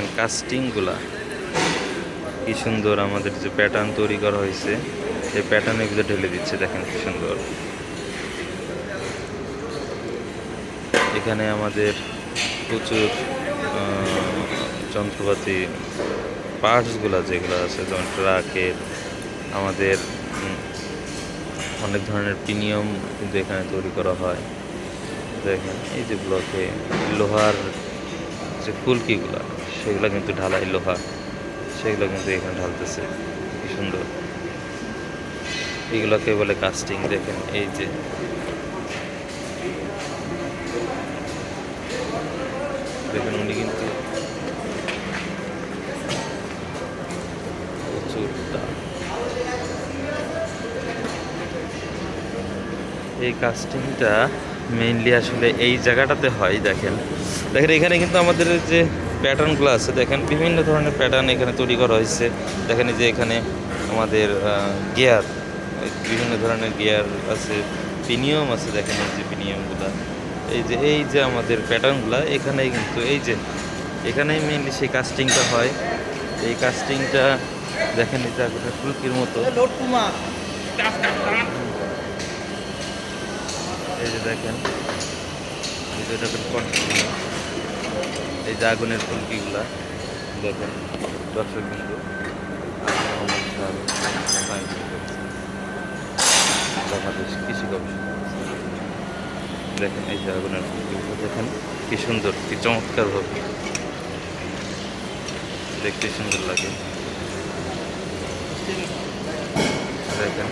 দেখেন কাস্টিংগুলা কি সুন্দর আমাদের যে প্যাটার্ন তৈরি করা হয়েছে। এই প্যাটার্নের ভিতরে ঢেলে দিচ্ছে, দেখেন কি সুন্দর। এখানে আমাদের প্রচুর যন্ত্রপাতি পার্টসগুলো যেগুলো আছে, যেমন ট্রাকের আমাদের অনেক ধরনের প্রিমিয়াম কিন্তু এখানে তৈরি করা হয়। দেখেন, এই যে ব্লকে লোহার যে ফুলকিগুলো। সেগুলো কিন্তু ঢালাই লোহা, সেগুলো কিন্তু এখানে ঢালতেছে। কি সুন্দর। এগুলোকে বলে কাস্টিং দেখেন এই যে। দেখেন উনি কিন্তু এই কাস্টিংটা মেইনলি আসলে এই জায়গাটাতে হয়, দেখেন। দেখেন, এখানে কিন্তু আমাদের যে প্যাটার্নগুলো আছে। দেখেন, বিভিন্ন ধরনের প্যাটার্ন এখানে তৈরি করা হয়েছে। দেখেন যে এখানে আমাদের গিয়ার বিভিন্ন ধরনের গিয়ার আছে পিনিয়ম আছে, দেখেন এই যে পিনিয়মগুলো এই যে এই যে আমাদের প্যাটার্নগুলো এখানেই কিন্তু এই যে, এখানেই মেনলি সেই কাস্টিংটা হয়। এই কাস্টিংটা দেখেন একটা ফুলকির মতো। এই যে দেখেন এটা এই যে আগুনের ফুলকিগুলা দেখেন দর্শক বিন্দু বাংলাদেশ কৃষি গবেষণা দেখেন এই যে আগুনের ফুলকিগুলো দেখেন কি সুন্দর, কি চমৎকার ভাবে দেখতে সুন্দর লাগে। দেখেন